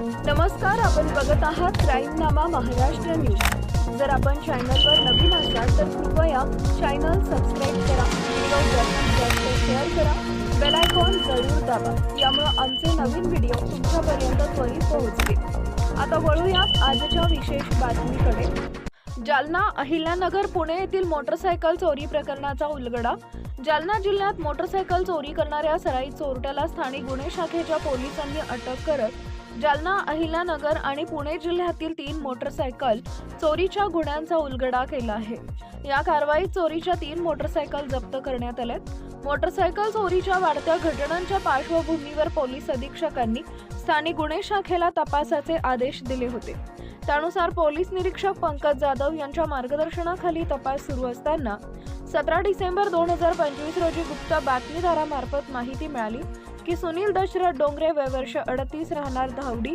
नमस्कार आपण बघत आहात क्राईमनामा महाराष्ट्र न्यूज. जर आपण चॅनलवर नवीन असाल तर कृपया चॅनल सबस्क्राईब करा व्हिडिओ जास्तीत जास्त शेअर करा. बेल आयकॉन जरूर दाबा यामुळे आमचे नवीन व्हिडिओ तुमच्यापर्यंत त्वरित पोहोचतील. आता वळूयात आजच्या विशेष बातमीकडे. जालना अहिल्यानगर पुणे येथील मोटरसायकल चोरी प्रकरणाचा उलगडा. जालना जिल्ह्यात मोटरसायकल चोरी करणाऱ्या सराई चोरट्याला स्थानिक गुन्हे शाखेच्या पोलिसांनी अटक करत जालना अहिल्यानगर आणि पुणे जिल्ह्यातील तीन मोटरसायकल चोरीच्या गुन्ह्यांचा उलगडा केला आहे. या कारवाईत चोरीच्या तीन मोटरसायकल जप्त करण्यात आल्यात. मोटरसायकल चोरीच्या वाढत्या घटनांच्या पार्श्वभूमीवर पोलीस अधीक्षकांनी स्थानिक गुन्हे शाखेला तपासाचे आदेश दिले होते. त्यानुसार पोलीस निरीक्षक पंकज जाधव यांच्या मार्गदर्शनाखाली तपास सुरू असताना सतरा डिसेंबर दोन हजार पंचवीस रोजी गुप्त बातमीदारामार्फत माहिती मिळाली की सुनील दशरथ डोंगरे वय वर्ष अडतीस राहणार धावडी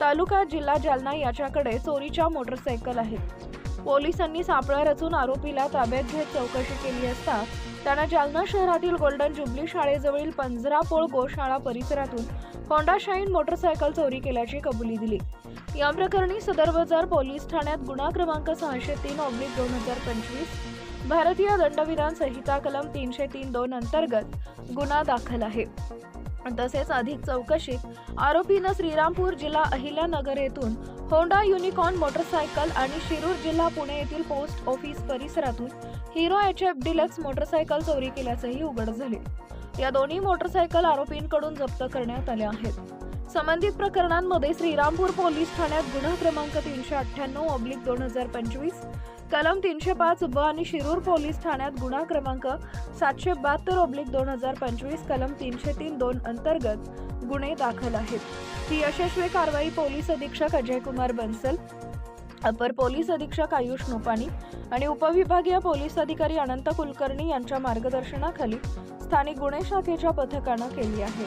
तालुका जिल्हा जालना याच्याकडे चोरीच्या मोटरसायकल आहेत. पोलिसांनी सापळा रचून आरोपीला ताब्यात घेत चौकशी केली असता त्यानं जालना शहरातील गोल्डन जुबली शाळेजवळील पंजरापोळ गोशाळा परिसरातून होंडा शाईन मोटरसायकल चोरी केल्याची कबुली दिली. या प्रकरणी सदर बाजार पोलीस ठाण्यात गुन्हा क्रमांक सहाशे तीन ऑब्लिक दोन हजार पंचवीस भारतीय दंडविधान संहिता कलम तीनशे तीन दोन अंतर्गत गुन्हा दाखल आहे. तसेच अधिक चौकशीत आरोपीनं श्रीरामपूर जिल्हा अहिल्यानगर येथून होंडा युनिकॉर्न मोटरसायकल आणि शिरूर जिल्हा पुणे येथील पोस्ट ऑफिस परिसरातून Hero H F deluxe motorcycle चोरी केल्याचेही उघड झाले. या दोन्ही मोटरसायकल आरोपींकडून जप्त करण्यात आल्या आहेत. संबंधित प्रकरणांमध्ये श्रीरामपूर पोलीस ठाण्यात गुन्हा क्रमांक तीनशे अठ्ठ्याण्णव ऑब्लिक दोन हजार पंचवीस कलम तीनशे पाच ब आणि शिरूर पोलीस ठाण्यात गुन्हा क्रमांक सातशे बहात्तर ऑब्लिक दोन हजार पंचवीस कलम तीनशे तीन दोन अंतर्गत गुन्हे दाखल आहेत. ही यशस्वी कारवाई पोलीस अधीक्षक अजय कुमार बन्सल अपर पोलीस अधीक्षक आयुष नोपाणी आणि उपविभागीय पोलीस अधिकारी अनंत कुलकर्णी यांच्या मार्गदर्शनाखाली स्थानिक गुन्हे शाखेच्या पथकानं केली आहे.